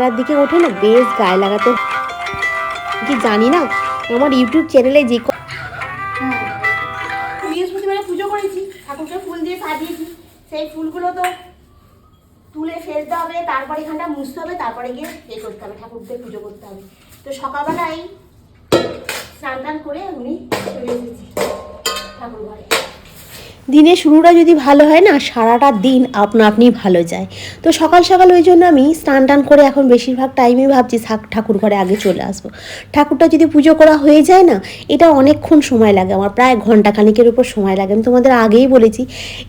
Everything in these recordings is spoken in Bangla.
রাত দিকে ওঠে না, বেশ গায়ে লাগাতে কি জানি না, আমার ইউটিউব চ্যানেলে যে বৃহস্পতিবারে পুজো করেছি ঠাকুরকে ফুল দিয়ে সাজিয়েছি সেই ফুলগুলো তো তুলে ফেলতে হবে, তারপরে এখানটা মুছতে হবে, তারপরে গিয়ে এ করতে হবে, ঠাকুরদের পুজো করতে হবে। তো সকালবেলায় স্নান টান করে উনি চলে এসেছি ঠাকুর ঘরে। দিনের শুরুটা যদি ভালো হয় না, সারাটা দিন আপনা আপনি ভালো যায়। তো সকাল সকাল ওই জন্য আমি স্নান টান করে এখন বেশিরভাগ টাইমে ভাবছি ঠাকুর ঘরে আগে চলে আসব। ঠাকুরটা যদি পুজো করা হয়ে যায় না, এটা অনেকক্ষণ সময় লাগে। আমার প্রায় ঘণ্টা খানিকের উপর সময় লাগে। আমি তোমাদের আগেই বলেছি,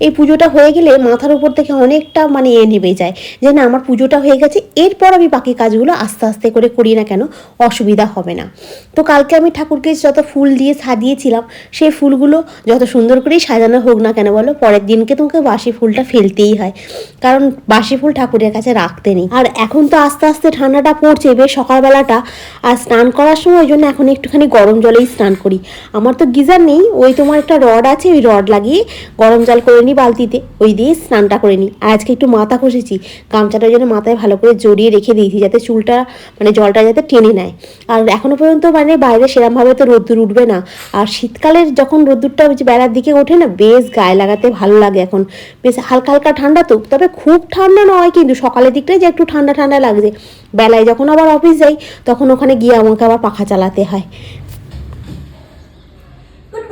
এই পুজোটা হয়ে গেলে মাথার উপর থেকে অনেকটা মানে এ নেমে যায় যে না, আমার পুজোটা হয়ে গেছে, এরপর আমি বাকি কাজগুলো আস্তে আস্তে করে করি না কেন, অসুবিধা হবে না। তো কালকে আমি ঠাকুরকে যত ফুল দিয়ে সাজিয়েছিলাম, সেই ফুলগুলো যত সুন্দর করেই সাজানো হোক না কেন বলো? পরের দিনকে তোমাকে বাসি ফুলটা ফেলতেই হয়। কারণ বাসি ফুল ঠাকুরের কাছে রাখতে নেই। আর এখন তো আস্তে আস্তে ঠান্ডাটা পড়ছে বেশ সকালবেলাটা। আর স্নান করার সময় জন্য এখন একটুখানি গরম জলেই স্নান করি। আমার তো গিজার নেই, ওই তোমার একটা রড আছে, ওই রড লাগিয়ে গরম জল করে নিই বালতিতে, ওই দিয়ে স্নানটা করে নিই। আর আজকে একটু মাথা ঘষেছি, গামছাটা যেন মাথায় ভালো করে জড়িয়ে রেখে দিয়েছি, যাতে চুলটা মানে জলটা যাতে টেনে নেয়। আর এখনও পর্যন্ত মানে বাইরে সেরমভাবে তো রোদ্দুর উঠবে না। আর শীতকালের যখন রোদ্দুরটা বেলার দিকে ওঠে না, বেশ গায়ে লাগাতে ভালো লাগে এখন। বেশ হালকা হালকা ঠান্ডা তো, তবে খুব ঠান্ডা নয় কিন্তু সকালের দিকটাই যে একটু ঠান্ডা ঠান্ডা লাগছে। বেলায় যখন আবার অফিস যাই, তখন ওখানে গিয়ে আমাকে আবার পাখা চালাতে হয়।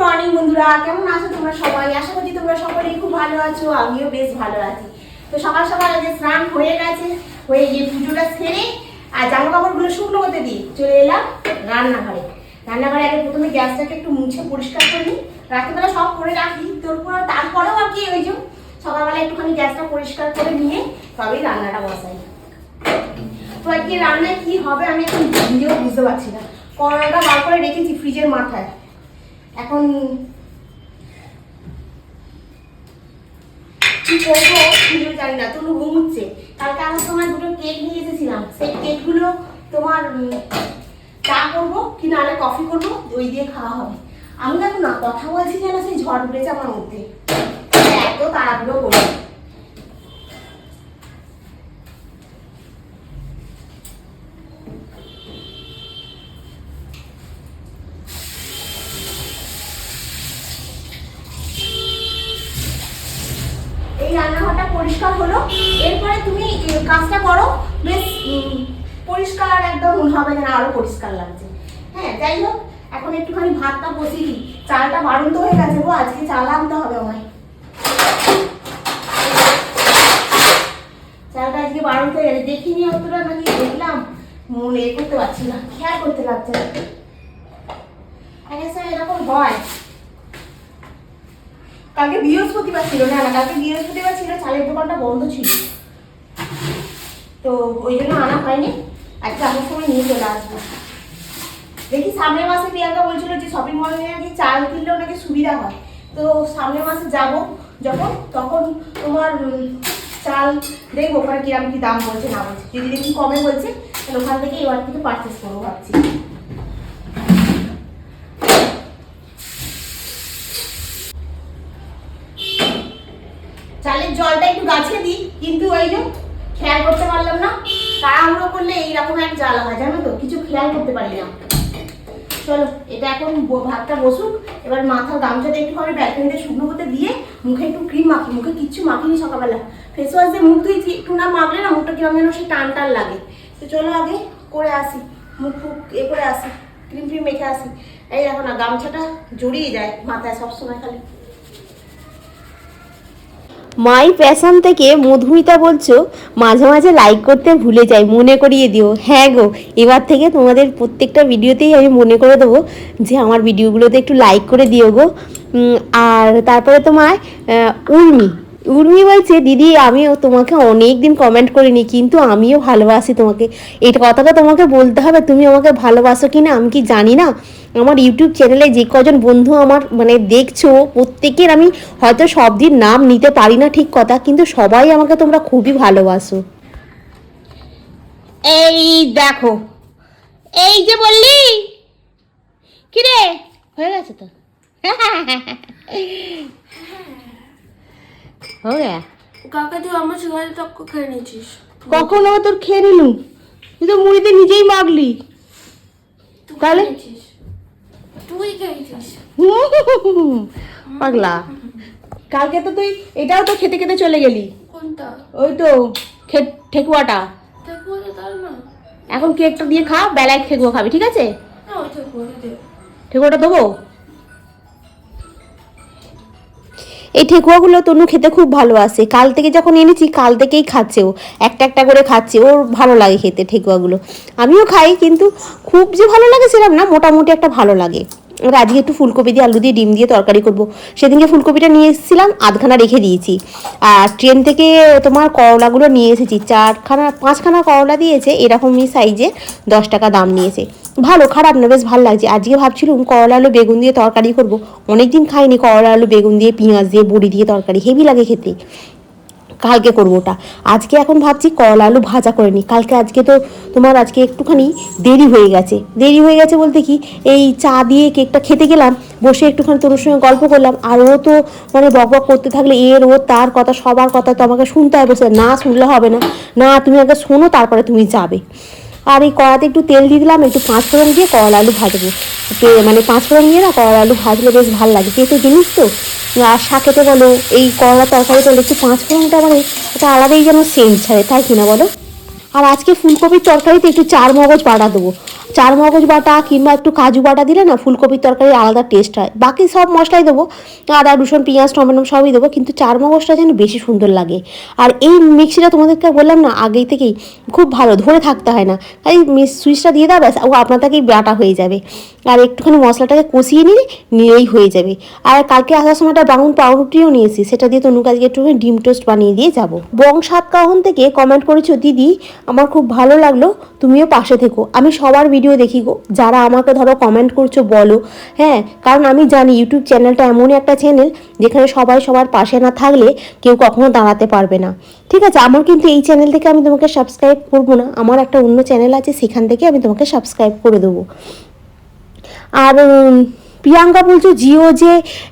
মর্নিং বন্ধুরা, কেমন আছো তোমরা সবাই? আশা করছি তোমরা সকলেই খুব ভালো আছো, আমিও বেশ ভালো আছি। তো সকাল সকাল স্নান হয়ে গেছে, হয়ে গিয়ে পুজোটা সেরে, আর জামা কাপড়গুলো শুকনো করতে দিই চলে এলাম রান্নাঘরে। রান্নাঘরে আগে প্রথমে গ্যাসটাকে একটু মুছে পরিষ্কার করে নিই রাত্রিবেলা সব করে রাখি। তোরপর তারপরেও আর কি ওই যে সকালবেলা একটুখানি গ্যাসটা পরিষ্কার করে নিয়ে তবেই রান্নাটা বসাই। তো আজকে রান্নায় কি হবে আমি এখন নিজেও বুঝতে পারছি না। করোনাটা বার করে রেখেছি ফ্রিজের মাথায়। এখন কি করব নিজেও জানি না তনু ঘুমুচ্ছে কালকে আমার তোমার দুটো কেক নিয়ে এসেছিলাম। সেই কেকগুলো তোমার চা করব কি নাহলে কফি করব ওই দিয়ে খাওয়া হবে। আমি দেখো না, কথা বলছি যেন সেই ঝড় উঠেছে আমার মধ্যে। এত তাড়াহুড়ো করি এই রান্নাঘরটা পরিষ্কার হলো। এরপরে তুমি কাজটা করো। বেশ পরিষ্কার একদম হবে যেন আরও পরিষ্কার লাগছে। হ্যাঁ যাই হোক এখন একটুখানি ভাতটা বসিয়ে দিই। চালটা বাড়ন্ত হয়ে গেছে গো, আজকে চাল আনতে হবে আমায়। চালটা আজকে বাড়ন্ত হয়ে গেছে। দেখিনি অতটা, নাকি দেখলাম। মনে করতে পারছি না খেয়াল করতে সময় এরকম হয়। কালকে বৃহস্পতিবার ছিল না না, কালকে বৃহস্পতিবার ছিল, চালের দোকানটা বন্ধ ছিল। তো ওই জন্য আনা হয়নি। আজকে আসার সময় নিয়ে চলে আসব। দেখি সামনের মাসে প্রিয়াঙ্কা বলছিল যে শপিং মলে নাকি চাল কিনলেও নাকি সুবিধা হয়। তো সামনের মাসে যাব যখন, তখন তোমার চাল দেখব ওখানে কিরম কি দাম বলছে না বলছে। যদি দেখি কমে বলছে, তাহলে ওখান থেকে এবার থেকে পারচেস করব ভাবছি। চালের জলটা একটু গাছে দিই, কিন্তু ওই যে খেয়াল করতে পারলাম না। তাড়াহুড়ো করলে এইরকম এক জ্বালা হয়, জানো তো? কিছু খেয়াল করতে পারি না। চলো, এটা এখন ভাতটা বসুক, এবার মাথার গামছাটা একটু করে ব্যালকনিতে শুকনো করতে দিয়ে মুখে একটু ক্রিম মাখি মুখে কিচ্ছু মাখিনি সকালবেলা। ফেস ওয়াশ দিয়ে মুখ ধুয়েছি একটু না মাখলে না মুখটা কিরম যেন সে টান টান লাগে। তো চলো আগে করে আসি, মুখ ফুক এ করে আসি ক্রিম ফ্রিম মেখে আসি। এই দেখো না, গামছাটা জড়িয়ে যায় মাথায় সবসময় খালি। মাই প্যাশন থেকে মধুমিতা বলছো, মাঝে মাঝে লাইক করতে ভুলে যাই, মনে করিয়ে দিও। হ্যাঁ গো, এবার থেকে তোমাদের প্রত্যেকটা ভিডিওতেই আমি মনে করে দেবো যে আমার ভিডিওগুলোতে একটু লাইক করে দিও গো। আর তারপরে তোমার উর্মি। উর্মি বলছে, দিদি, আমিও তোমাকে অনেক দিন কমেন্ট করিনি, কিন্তু আমিও ভালোবাসি তোমাকে। এই কথাটা তোমাকে বলতে হবে। তুমি আমাকে ভালোবাসো কি না, আমি কি জানি না। আমার ইউটিউব চ্যানেলে যে কজন বন্ধু আমার মানে দেখছ, প্রত্যেকের আমি হয়তো সব দিন নাম নিতে পারি না ঠিক কথা, কিন্তু সবাই আমাকে তোমরা খুবই ভালোবাসো। এই দেখো, এই যে বললি? কি রে? হয়ে গেছে তো? হয়ে কাকা তুই আমার সিগারেট টক্ক খেয়ে নিয়েছিস। কখন আবার তোর খেয়ে নিলুম তুই তো মুড়িতে নিজেই মাগলি তাহলে? তুই খেয়েছিস। পাগলা। কালকে তো তুই এটাও তো খেতে খেতে চলে গেলি। কোনটা? ওই তো ঠেকুয়াটা। এখন কেকটা দিয়ে খা বেলায় ঠেকুয়া খাবি ঠিক আছে? না ওই তো করে দে। ঠেকুয়াটা দেবো? এই ঠেকুয়াগুলো তনু খেতে খুব ভালো ভালোবাসে কাল থেকে যখন এনেছি, কাল থেকেই খাচ্ছে ও। একটা একটা করে খাচ্ছে, ওর ভালো লাগে খেতে ঠেকুয়াগুলো। আমিও খাই, কিন্তু খুব যে ভালো লাগে সেরকম না, মোটামুটি একটা ভালো লাগে। আর আজকে একটু ফুলকপি দিয়ে আলু দিয়ে ডিম দিয়ে তরকারি করব। সেদিনকে ফুলকপিটা নিয়ে এসেছিলাম, আধখানা রেখে দিয়েছি। আর ট্রেন থেকে তোমার করলাগুলো নিয়ে এসেছি, চারখানা, পাঁচখানা করলা দিয়েছে, এরকমই সাইজে দশ টাকা দাম নিয়েছে। ভালো, খারাপ না, বেশ ভালো লাগছে। আজকে ভাবছিলাম করলা আলু বেগুন দিয়ে তরকারি করব। অনেকদিন খাইনি করলা আলু বেগুন দিয়ে, পেঁয়াজ দিয়ে, বড়ি দিয়ে তরকারি, হেভি লাগে খেতে। কালকে করব ওটা। আজকে এখন ভাবছি কল আলু ভাজা করে নিই। কালকে আজকে তো তোমার আজকে একটুখানি দেরি হয়ে গেছে। দেরি হয়ে গেছে বলতে কি, এই চা দিয়ে কেকটা খেতে গেলাম, বসে একটুখানি তোর সঙ্গে গল্প করলাম, আর ও তো মানে বক বক করতে থাকলে এর ও তার কথা, সবার কথা তো আমাকে শুনতে হবে না শুনলে হবে না। না, তুমি আগে শোনো, তারপরে তুমি যাবে। আর এই কড়াতে একটু তেল দিয়ে দিলাম, একটু পাঁচ ফোড়ন দিয়ে করলা আলু ভাজবো। তে- মানে পাঁচ ফোড়ন দিয়ে না করলা আলু ভাজলে বেশ ভালো লাগে। যেহেতু জিনিস তো, আর শাকেতে বলো, এই করলা তরকারি করলে একটু পাঁচ ফোড়নটা মানে একটা আলাদাই যেন সেন্ট ছাড়ে, তাই কিনা বলো? আর আজকে ফুলকপির তরকারিতে একটু চার মগজ বাটা দেবো। চার মগজ বাটা কিংবা একটু কাজু বাটা দিলে না ফুলকপির তরকারি আলাদা টেস্ট হয়। বাকি সব মশলাই দেবো, আদা, রসুন, পেঁয়াজ, টমেটো সবই দেবো, কিন্তু চার মগজটা যেন বেশি সুন্দর লাগে। আর এই মিক্সিটা তোমাদেরকে বললাম না, আগেই থেকেই খুব ভালো, ধরে থাকতে হয় না। এই সুইচটা দিয়ে দাও, ব্যাস, ও আপনার থেকেই বাটা হয়ে যাবে। আর একটুখানি মশলাটাকে কষিয়ে নিলে নিলেই হয়ে যাবে। আর কালকে আসার সময়টা ব্রাউন পাউরুটিও নিয়েছি, সেটা দিয়ে তনু আজকে একটুখানি ডিম টোস্ট বানিয়ে দিয়ে যাব। বং সাত কাহন থেকে কমেন্ট করেছ, দিদি, আমার খুব ভালো লাগল, তুমিও পাশে থেকো। আমি সবার ভিডিও দেখি গো। যারা আমাকে ধরো কমেন্ট করছ, বলো। হ্যাঁ কারণ আমি জানি ইউটিউব চ্যানেলটা এমনই একটা চ্যানেল যেখানে সবাই সবার পাশে না থাকলে কেউ কখনো দাঁড়াতে পারবে না। ঠিক আছে, আমার কিন্তু এই চ্যানেল থেকে আমি তোমাকে সাবস্ক্রাইব করব না। আমার একটা অন্য চ্যানেল আছে, সেখান থেকে আমি তোমাকে সাবস্ক্রাইব করে দেবো। আর প্রিয়াঙ্কা বলছো, জিও যে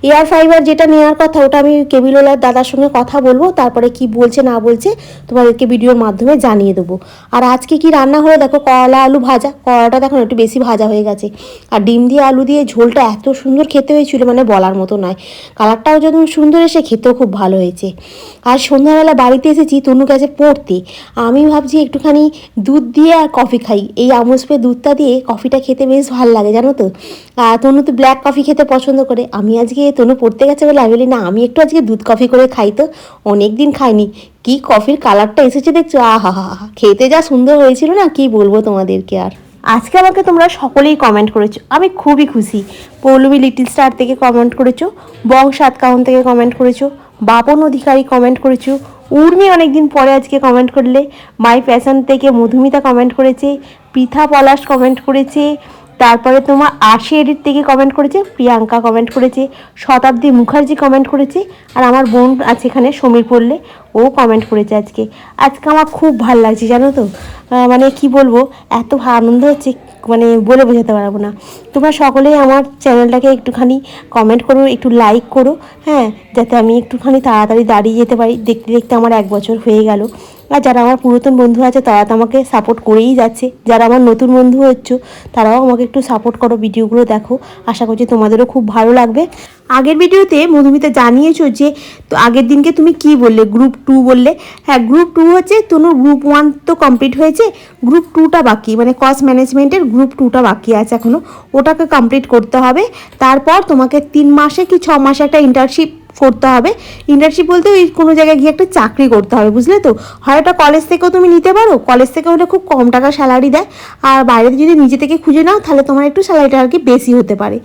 এয়ার ফাইবার যেটা নেওয়ার কথা, ওটা আমি কেবিলওয়ালার দাদার সঙ্গে কথা বলব, তারপরে কি বলছে, না বলছে, তোমাদেরকে ভিডিওর মাধ্যমে জানিয়ে দেবো। আর আজকে কি রান্না হলো? দেখো, করলা আলু ভাজা। করলাটা দেখো, একটু বেশি ভাজা হয়ে গেছে। আর ডিম দিয়ে আলু দিয়ে ঝোলটা এত সুন্দর খেতে হয়েছিল মানে বলার মতো নয়। কালারটাও যখন সুন্দর এসে, খেতেও খুব ভালো হয়েছে। আর সন্ধ্যাবেলা বাড়িতে এসেছি তনু গেছে পড়তে। আমি ভাবছি একটুখানি দুধ দিয়ে আর কফি খাই। এই আমুসপে দুধটা দিয়ে কফিটা খেতে বেশ ভালো লাগে, জানো তো? আর তনু তো ব্ল্যাক কফি খেতে পছন্দ করে। আমি আজকে তনু পড়তে গেছে বলে আমি বলি, না, আমি একটু আজকে দুধ কফি করে খাই তো। অনেক দিন খাইনি। কি কফির কালারটা এসেছে দেখছ? আহা, হা হা খেতে যা সুন্দর হয়েছিল না, কি বলব তোমাদেরকে আর? আজকে আমাকে তোমরা সকলেই কমেন্ট করেছ। আমি খুবই খুশি। পৌলমী লিটিল স্টার থেকে কমেন্ট করেছ বং সাতকাউন থেকে কমেন্ট করেছ বাপন অধিকারী কমেন্ট করেছ। উর্মি অনেকদিন পরে আজকে কমেন্ট করলে। মাই প্যাশন থেকে মধুমিতা কমেন্ট করেছে। পৃথা পলাশ কমেন্ট করেছে। তারপরে তোমার আশি এডিট থেকে কমেন্ট করেছে, প্রিয়াঙ্কা কমেন্ট করেছে, শতাব্দী মুখার্জি কমেন্ট করেছে, আর আমার বোন আছে এখানে সমীর পড়লে, ও কমেন্ট করেছে আজকে। আজকে আমার খুব ভালো লাগছে, জানো তো? মানে কি বলব, এত আনন্দ হচ্ছে মানে বলে বোঝাতে পারব না। তোমরা সকলেই আমার চ্যানেলটাকে একটুখানি কমেন্ট করো, একটু লাইক করো হ্যাঁ যাতে আমি একটুখানি তাড়াতাড়ি দাঁড়িয়ে যেতে পারি। দেখতে দেখতে আমার এক বছর হয়ে গেল। আর যারা আমার পুরাতন বন্ধু আছে, তারা তো আমাকে সাপোর্ট করেই যাচ্ছে। যারা আমার নতুন বন্ধু হচ্ছ, তারাও আমাকে একটু সাপোর্ট করো ভিডিওগুলো দেখো। আশা করছি তোমাদেরও খুব ভালো লাগবে। আগের ভিডিওতে মধুমিতা জানিয়েছো যে, তো আগের দিনকে তুমি কি বললে? গ্রুপ টু বললে। হ্যাঁ গ্রুপ টু হচ্ছে তনুর গ্রুপ ওয়ান তো কমপ্লিট হয়েছে। গ্রুপ টুটা বাকি মানে কস্ট ম্যানেজমেন্টের গ্রুপ টুটা বাকি আছে এখনও ওটাকে কমপ্লিট করতে হবে। তারপর তোমাকে তিন মাসে কি ছ মাসে একটা ইন্টার্নশিপ করতে হবে। ইন্টার্নশিপ বলতে ওই কোনো জায়গায় গিয়ে একটা চাকরি করতে হবে, বুঝলে তো? হয় ওটা কলেজ থেকেও তুমি নিতে পারো কলেজ থেকে হলে খুব কম টাকা স্যালারি দেয়। আর বাইরে যদি নিজে থেকে খুঁজে নাও, তাহলে তোমার একটু স্যালারিটা আর কি বেশি হতে পারে।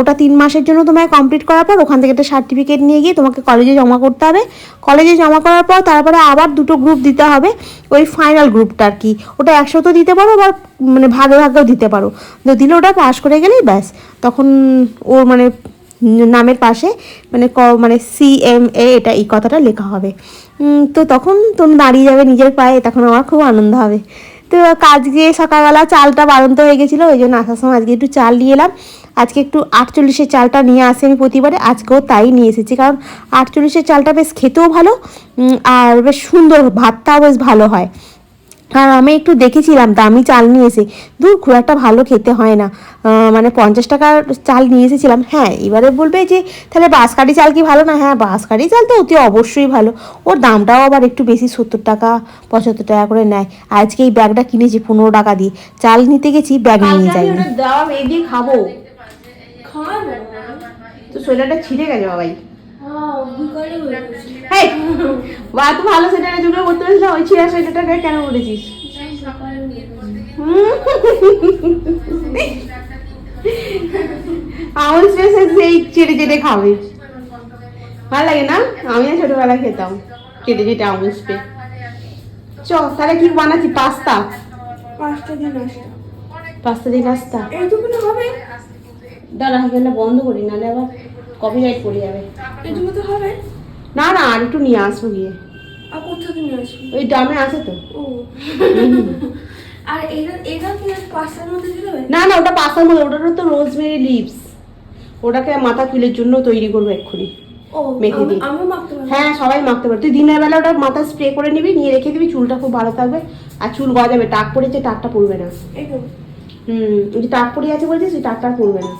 ওটা তিন মাসের জন্য তোমায় কমপ্লিট করার পর ওখান থেকে একটা সার্টিফিকেট নিয়ে গিয়ে তোমাকে কলেজে জমা করতে হবে। কলেজে জমা করার পর তারপরে আবার দুটো গ্রুপ দিতে হবে, ওই ফাইনাল গ্রুপটা আর কি। ওটা তো দিতে পারো আবার মানে ভাগে ভাগেও দিতে পারো। তো দিলে ওটা পাস করে গেলেই ব্যাস। তখন ওর মানে নামের পাশে মানে ক মানে সি এম এ এটা এই কথাটা লেখা হবে। তো তখন তুমি দাঁড়িয়ে যাবে নিজের পায়ে, তখন আমার খুব আনন্দ হবে। তো কাজ গিয়ে সকালবেলা চালটা বাড়ন্ত হয়ে গেছিল, ওই জন্য আসার সময় আজকে একটু চাল নিয়ে এলাম। আজকে একটু আটচল্লিশের চালটা নিয়ে আসি আমি প্রতিবারে, আজকেও তাই নিয়ে এসেছি। কারণ আটচল্লিশের চালটা বেশ খেতেও ভালো আর বেশ সুন্দর, ভাতটাও বেশ ভালো হয়। আর আমি একটু দেখেছিলাম দামি চাল নিয়ে এসে দূর খুব একটা ভালো খেতে হয় না। মানে পঞ্চাশ টাকার চাল নিয়ে এসেছিলাম। হ্যাঁ এবারে বলবে যে তাহলে বাঁশকাঠি চাল কি ভালো? না হ্যাঁ বাঁশকাঠি চাল তো অতি অবশ্যই ভালো। ওর দামটাও আবার একটু বেশি সত্তর টাকা পঁচাত্তর টাকা করে নেয়। আজকে এই ব্যাগটা কিনেছি পনেরো টাকা দিয়ে। চাল নিতে গেছি ব্যাগ নিয়ে যাইনি। দিয়ে খাব। তো সোয়েটারটা ছিঁড়ে গেছে বাবাই। তুই ভালো জুড়ে করতে পারছিস ওই ছিঁড়া সোয়েটারটাকে কেন করেছিস আমল স্পেসে সেই চেটে চেটে খাবে। ভালো লাগে না? আমি ছোটবেলা খেতাম চেটে চেটে আমল স্পে চ তাহলে কি বানাচ্ছি? পাস্তা? পাঁচটা দিন আসটা পাস্তা দিয়ে পাস্তা এইটুকুনি হবে। দাঁড়া বন্ধ করি নাহলে আবার কপিরাইট পড়ে যাবে। এইটুকু তো হবে? না না আর একটু নিয়ে আসব গিয়ে। আর কোথা থেকে নিয়ে আসবি? ওই ডামে আছে তো। ও। আর এটা এটা কি পাঁচটার মধ্যে দিলে না না ওটা পাস্তার মধ্যে ওটার তো রোজমেরি লিভস ওটাকে মাথা চুলের জন্য তৈরি করব এক্ষুনি। ও মেখে দিই। পারব। হ্যাঁ সবাই মাখতে পারে তুই দিনের বেলা ওটা মাথা স্প্রে করে নিবি নিয়ে রেখে দিবি চুলটা খুব ভালো থাকবে। আর চুল গজাবে টাক পড়েছে টাকটা পড়বে না। হুম ওই যে টাক পড়ে আছে বলছিস টাকটা পড়বে না।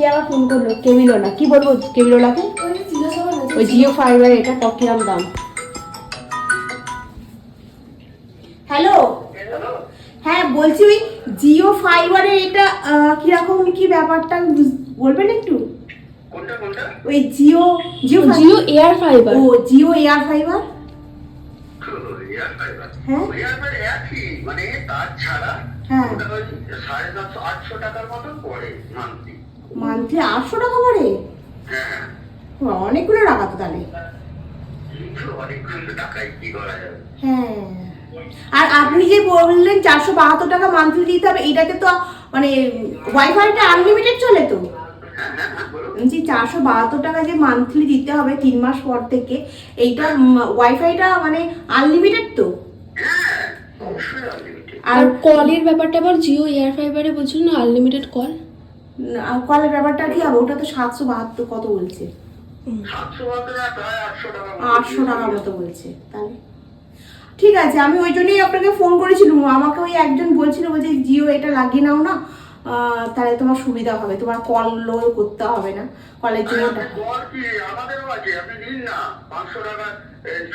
কি আবার ফোন করল কেবিলোলা কি বলব কেবিলোলাকে? ওই জিও ফাইবার এটা কত কিরম দাম। হ্যালো? হ্যাঁ বলছি ওই জিও ফাইবারের এটা কীরকম কি ব্যাপারটা বুঝ- বলবেন একটু? কোনটা কোনটা? ওই Jio Jio Jio air fiber. ও জিও এয়ার ফাইবার। হ্যাঁ। এয়ার ফাইবার একই মানে তার ছাড়া হ্যাঁ। সাড়ে সাতশো আটশো টাকার মতন পড়ে মান্থলি মান্থলি আটশো টাকা করে হ্যাঁ অনেকগুলো টাকা তো তাহলে। হ্যাঁ। আর আপনি যে বললেন চারশো বাহাত্তর টাকা মান্থলি দিতে হবে এটাতে তো মানে ওয়াইফাইটা আনলিমিটেড চলে তো? যে চারশো বাহাত্তর টাকা যে মান্থলি দিতে হবে তিন মাস পর থেকে এইটা ওয়াইফাইটা মানে আনলিমিটেড তো? হ্যাঁ আর কলের ব্যাপারটা আবার জিও এয়ার ফাইবারে বলছিল না আনলিমিটেড কল কলের ব্যাপারটা কি হবে? ওটা তো সাতশো বাহাত্তর কত বলছে? সাতশো বাহাত্তর না আটশো টাকা মতো। আটশো টাকা মতো বলছে তাহলে। ঠিক আছে আমি ওই জন্যই আপনাকে ফোন করেছিলাম আমাকে ওই একজন বলছিল বলছে জিও এটা লাগিয়ে নাও না। তাহলে তোমার সুবিধা হবে। তোমার কলও করতে হবে না কলের জন্য। আপনি টাকা কর কি? আমাদেরও আছে আপনি নিন না। পাঁচশো টাকা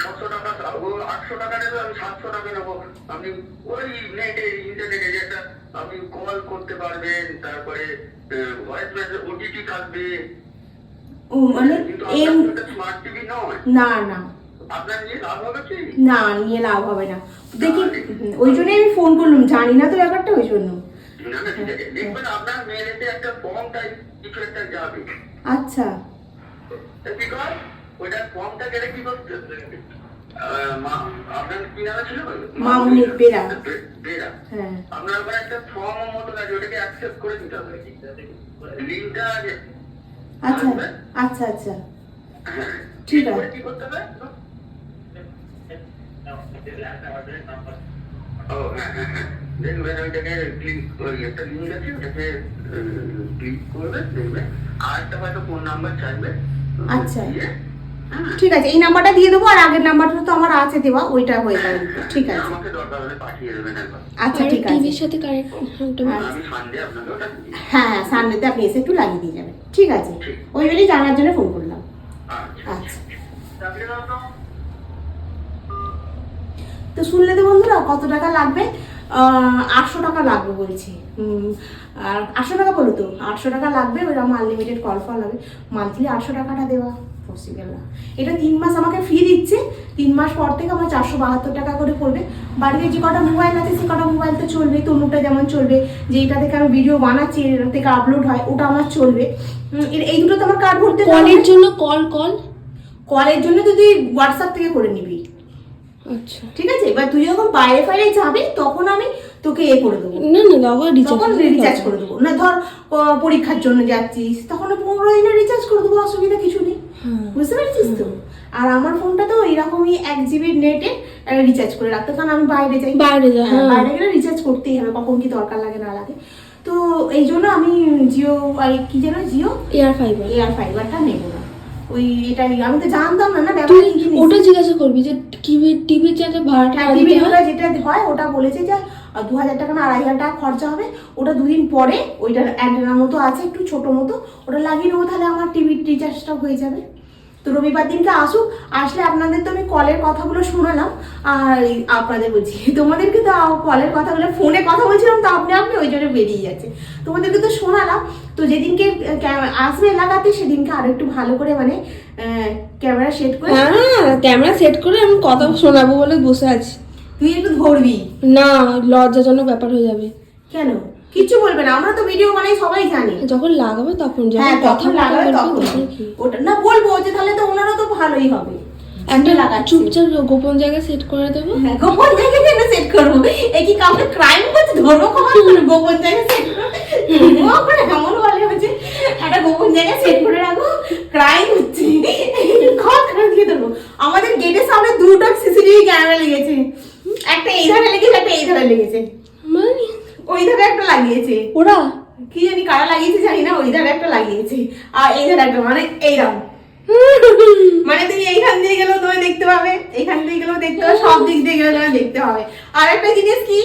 ছশো টাকা ও আটশো টাকা নেবে আমি সাতশো টাকা নেব। আপনি ওই নেটে ইন্টারনেটে যেটা আপনি কল করতে পারবেন তারপরে ওটিটি থাকবে ও মানে এম স্মার্ট টিভি নয় না না। নিয়ে লাভ হবে না নিয়ে লাভ হবে না। দেখি ওই জন্যই আমি ফোন করলাম জানি না তো ব্যাপারটা ওই জন্য। আচ্ছা। কি কর ওইটা ফর্মটা গেলে কি করতে মামুনি হ্যাঁ। আপনার ওখানে একটা ফর্ম মতো আছে ওটাকে অ্যাকসেপ্ট করে দিতে হবে। লিঙ্কটা আচ্ছা আচ্ছা আচ্ছা। হ্যাঁ। ঠিক আছে। কি করতে হবে? ও হ্যাঁ হ্যাঁ হ্যাঁ। দেখবেন ওইটাকে ক্লিক ওই একটা লিঙ্ক আছে ওটাকে ক্লিক করবে দেখবে। আর একটা হয়তো ফোন নাম্বার চাইবে। আচ্ছা। হ্যাঁ, ঠিক আছে এই নাম্বারটা দিয়ে দেবো আর আগের নাম্বারটা তো আমার আছে দেওয়া ওইটা হয়ে যাবে। ঠিক আছে। আচ্ছা ঠিক আছে। টিভির সাথে কানেক্ট আমি সানডে আপনাকে ওটা দিয়ে দিই। হ্যাঁ হ্যাঁ সানডেতে আপনি এসে একটু লাগিয়ে দিয়ে যাবেন। ঠিক আছে। ওই জন্যই জানার জন্য ফোন করলাম। আচ্ছা। আচ্ছা। তো শুনলে তো বন্ধুরা কত টাকা লাগবে? আটশো টাকা লাগবে বলছি। উম, আর আটশো টাকা বলো তো আটশো টাকা লাগবে ওইরকম আনলিমিটেড কল ফল হবে। মান্থলি আটশো টাকাটা দেওয়া। পসিবল না। এটা তিন মাস আমাকে ফ্রি দিচ্ছে তিন মাস পর থেকে আমার চারশো বাহাত্তর টাকা করে পড়বে। বাড়িতে যে কটা মোবাইল আছে সে কটা মোবাইল তো চলবে তনুটা যেমন চলবে যে এটা থেকে আমি ভিডিও বানাচ্ছি এটা থেকে আপলোড হয় ওটা আমার চলবে। এই দুটো তো আমার কার্ড ভরতে কলের জন্য কল কল কলের জন্য তো তুই হোয়াটসঅ্যাপ থেকে করে নিবি। আচ্ছা। ঠিক আছে? এবার তুই যখন বাইরে ফাইরে যাবি তখন আমি তোকে এ করে দেবো। না না তখন রিচার্জ করে দেবো। না ধর পরীক্ষার জন্য যাচ্ছিস তখন পনেরো দিনে রিচার্জ করে দেবো অসুবিধা কিছু নেই। বুঝতে পেরেছিস তো? আর আমার ফোনটা তো এরকমই এক জিবি নেটে রিচার্জ করে রাখতে কারণ আমি বাইরে যাই। বাইরে যা, হ্যাঁ। বাইরে গেলে রিচার্জ করতেই হবে কখন কি দরকার লাগে না লাগে। তো এই জন্য আমি জিও আর কি যেন জিও এয়ার ফাইবার এয়ার ফাইবারটা নেব না। ওই এটা আমি তো জানতাম না না তুই। ওটা জিজ্ঞাসা করবি যে টিভি টিভির যাতে ভাড়াটা হ্যাঁ টিভি যেটা হয় ওটা বলেছে যে দু হাজার টাকা না, আড়াই হাজার টাকা খরচা হবে। ওটা দুদিন পরে ওইটার অ্যান্টেনার মতো আছে, একটু ছোট মতো। ওটা লাগিয়ে নেব, তাহলে আমার টিভির রিচার্জটা হয়ে যাবে। তো রবিবার দিনকে আসুক, আসলে আপনাদের তো আমি কলের কথাগুলো শোনালাম। আর আপনাদের বলছি, তোমাদেরকে তো কলের কথাগুলো ফোনে কথা বলছিলাম, তো আপনি আপনি ওই জন্য বেরিয়ে যাচ্ছে। তোমাদেরকে তো শোনালাম, তো যেদিনকে আসবে লাগাতে সেদিনকে আরও একটু ভালো করে মানে ক্যামেরা সেট করে হ্যাঁ ক্যামেরা সেট করে আমি কথা শোনাবো বলে বসে আছি। তুই একটু ধরবি। না লজ্জাজনক ব্যাপার হয়ে যাবে। কেন? কিচ্ছু বলবে না। আমরা তো ভিডিও বানাই সবাই জানি। যখন লাগাবে তখন হ্যাঁ তখন লাগাবে তখন ওটা না বলব যে তাহলে তো ওনারও তো ভালোই হবে। একটা লাগা চুপচাপ গোপন জায়গায় সেট করে দেবো? হ্যাঁ, গোপন জায়গায় কেন সেট করব? এ কি কাউকে ক্রাইম করছে ধরবো কখন করে। গোপন জায়গায় সেট করব এমন বলে হচ্ছে। একটা গোপন জায়গায় সেট করে রাখব। ক্রাইম হচ্ছে। ঘর খারাপ দিয়ে দেবো। আমাদের গেটের সামনে দুটো সিসিটিভি ক্যামেরা লেগেছে। একটা এই ধারে লেগেছে একটা এই ধারে লেগেছে। মানে? ওই ধারে একটা লাগিয়েছে। ওরা? কি জানি কারা লাগিয়েছে জানি না ওই ধারে একটা লাগিয়েছে। আর এই ধারে একটা মানে এইরকম মানে তুমি এইখান দিয়ে গেলেও তুমি দেখতে পাবে এইখান দিয়ে গেলেও দেখতে পাবে সব দিক দিয়ে গেলেও তোমার দেখতে পাবে। আর একটা জিনিস কি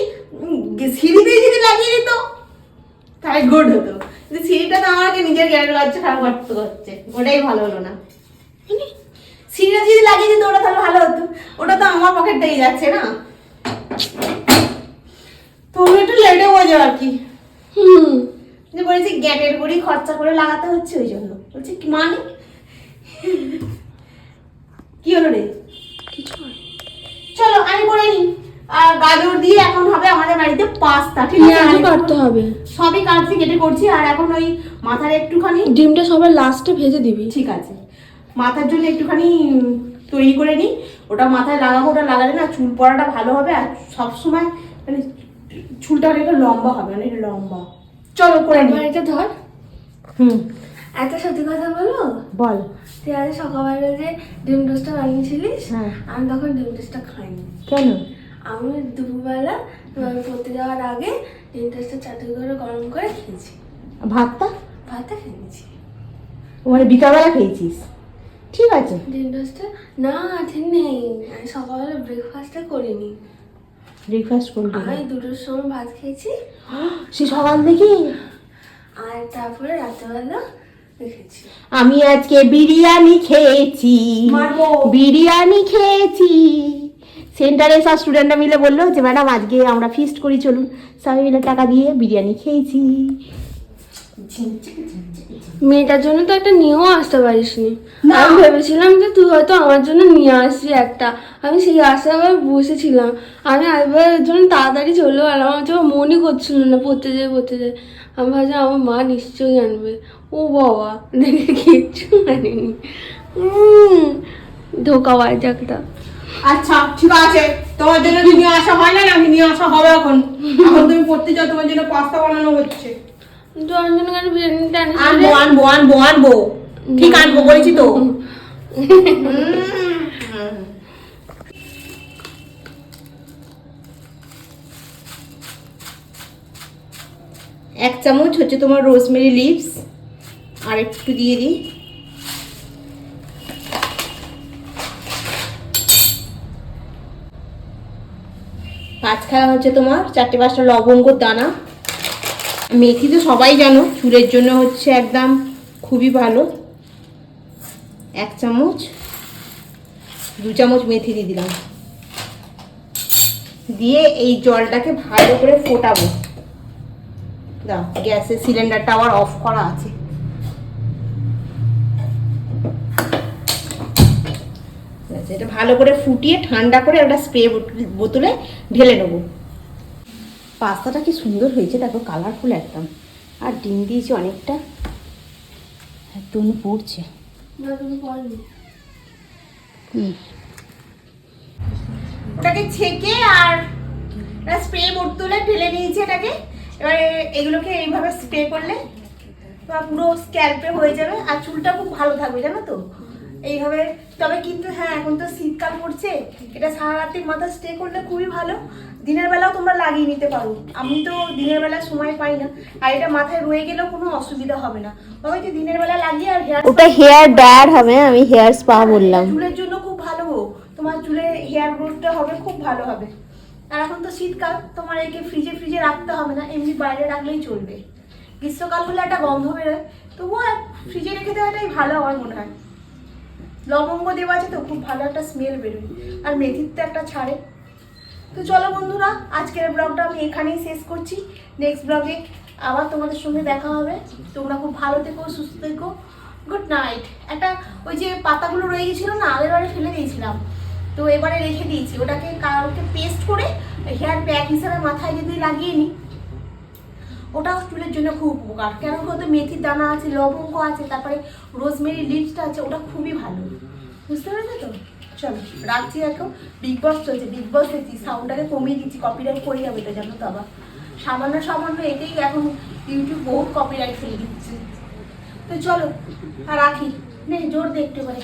সিঁড়িতে যদি লাগিয়ে দিত তাহলে গুড হতো। কিন্তু সিঁড়িটা তো আমাকে নিজের গ্যারের লজ্জা খারাপ করতে হচ্ছে। ওটাই ভালো হলো না। সিঁড়িটা যদি লাগিয়ে দিত ওটা তাহলে ভালো হতো। ওটা তো আমার পকেট যাচ্ছে না। তুমি একটু লেটে বোঝো আর কি। হুম। যে বলেছি গ্যাটের গুড়ি খরচা করে লাগাতে হচ্ছে ওই জন্য। বলছি কি মানে? কি হলো রে? কিছু চলো আমি করে নি আর গাজর দিয়ে এখন হবে আমাদের বাড়িতে পাস্তা ঠিক আছে? কাটতে হবে। সবই কাটছি কেটে করছি আর এখন ওই মাথার একটুখানি ডিমটা সবার লাস্টে ভেজে দিবি। ঠিক আছে। মাথার জন্য একটুখানি তৈরি করে নিই। ওটা মাথায় লাগাবো ওটা লাগালে না চুল পড়াটা ভালো হবে আর সবসময় মানে চুলটা অনেকটা লম্বা হবে অনেক লম্বা। চলো করে নি এবার এটা ধর। হুম। একটা সত্যি কথা বলো? বল। তুই আজ সকালবেলা যে ডিম টোস্টটা বানিয়েছিলিস হ্যাঁ। আমি তখন ডিম টোস্টটা খাইনি। কেন? আমি দুপুরবেলা পড়তে যাওয়ার আগে ডিম টোস্টটা চাটু করে গরম করে খেয়েছি। ভাতটা? ভাতটা খেয়েছি মানে বিকালবেলা খেয়েছিস? ঠিক আছে। ডিম না ঠিক নেই আমি সকালবেলা ব্রেকফাস্টটা করিনি। ব্রেকফাস্ট করবি আমি দুটোর সময় ভাত খেয়েছি। সে সকাল থেকে আর তারপরে রাত্রেবেলা খেয়েছি আমি আজকে বিরিয়ানি খেয়েছি। বিরিয়ানি খেয়েছি। সেন্টারে সব স্টুডেন্টরা মিলে বলল যে ম্যাডাম আজকে আমরা ফিস্ট করি চলুন। সবাই মিলে টাকা দিয়ে বিরিয়ানি খেয়েছি। মেয়েটার জন্য তো একটা নিয়েও আসতে পারিস নি। আমি ভেবেছিলাম যে তুই হয়তো আমার জন্য নিয়ে আসবি একটা। আমি সেই আশা আবার বসেছিলাম। আমি একবার জন্য তাড়াতাড়ি চলে গেলাম আমার তো মনই করছিল না পড়তে যাই পড়তে যাই আমি ভাবছি আমার মা নিশ্চয়ই আনবে। ও বাবা দেখে কিচ্ছু আনিনি ধোকাবাজ একটা। আচ্ছা ঠিক আছে। তোমার জন্য নিয়ে আসা হয় না আমি নিয়ে আসা হবে এখন? এখন তুমি পড়তে যাও তোমার জন্য পাস্তা বানানো হচ্ছে। আনব আনব আনব আনব। ঠিক আনব বলেছি তো? এক চামচ হচ্ছে তোমার রোজমেরি লিভস আর একটু দিয়ে দিই। পাঁচ পাঁচখানা হচ্ছে তোমার চারটে পাঁচটা লবঙ্গর দানা। মেথি তো সবাই জানো চুলের জন্য হচ্ছে একদম খুবই ভালো। এক চামচ, দু চামচ মেথি দিয়ে দিলাম। দিয়ে এই জলটাকে ভালো করে ফোটাবো। দাও, গ্যাসের সিলিন্ডারটা আবার অফ করা আছে। এটা ভালো করে ফুটিয়ে ঠান্ডা করে একটা স্প্রে বোতলে ঢেলে নেব। পাস্তাটা কি সুন্দর হয়েছে দেখো কালারফুল একদম। আর ডিম দিয়েছি অনেকটা। পড়ছে। তুমি পড়নি। হুম। ওটাকে ছেঁকে আর স্প্রে বোতলে ঢেলে নিয়েছি এটাকে। এবারে এগুলোকে এইভাবে স্প্রে করলে পুরো স্ক্যাল্পে হয়ে যাবে। আর চুলটা খুব ভালো থাকবে জানো তো? এইভাবে তবে কিন্তু হ্যাঁ এখন তো শীতকাল পড়ছে এটা সারা রাত্রি মাথা স্টে করলে খুবই ভালো। দিনের বেলাও তোমরা লাগিয়ে নিতে পারো। আমি তো দিনের বেলা সময় পাই না আর এটা মাথায় রয়ে গেলেও কোনো অসুবিধা হবে না। তবে যে দিনের বেলা লাগিয়ে আর হেয়ার ওটা হেয়ার ড্রায়ার হবে? আমি হেয়ার স্পা বললাম। চুলের জন্য খুব ভালো তোমার চুলে হেয়ার গ্রোথটা হবে খুব ভালো হবে। আর এখন তো শীতকাল তোমার একে ফ্রিজে ফ্রিজে রাখতে হবে না এমনি বাইরে রাখলেই চলবে। গ্রীষ্মকাল হলে একটা গন্ধ বেরোয় তবুও ফ্রিজে রেখে দেওয়াটাই ভালো আমার মনে হয়। লবঙ্গ দেওয়া আছে তো, খুব ভালো একটা স্মেল বেরোয়। আর মেথির তো একটা ছাড়ে। তো চলো বন্ধুরা, আজকের ব্লগটা আমি এখানেই শেষ করছি। নেক্সট ব্লগে আবার তোমাদের সঙ্গে দেখা হবে। তোমরা খুব ভালো থেকো, সুস্থ থেকো। গুড নাইট একটা ওই যে পাতাগুলো রয়ে গেছিল না, আগের বারে ফেলে দিয়েছিলাম। তো এবারে রেখে দিয়েছি। ওটাকে কালকে পেস্ট করে হেয়ার প্যাক হিসাবে মাথায় যদি লাগিয়ে নিই ওটাও চুলের জন্য খুব উপকার। কেন বলতো? মেথির দানা আছে, লবঙ্গ আছে, তারপরে রোজমেরি লিপসটা আছে, ওটা খুবই ভালো। বুঝতে পেরেছ তো? চলো, রাখছি এখন। বিগ বস চলছে বিগ বস দেখছি সাউন্ডটাকে কমিয়ে দিচ্ছি কপিরাইট করে যাবে এটা জানো তো আবার। সামান্য সামান্য এতেই এখন ইউটিউব বহুত কপিরাইট ফেলে দিচ্ছে। তো চলো, আর রাখি। নে, জোর দেখতে করে।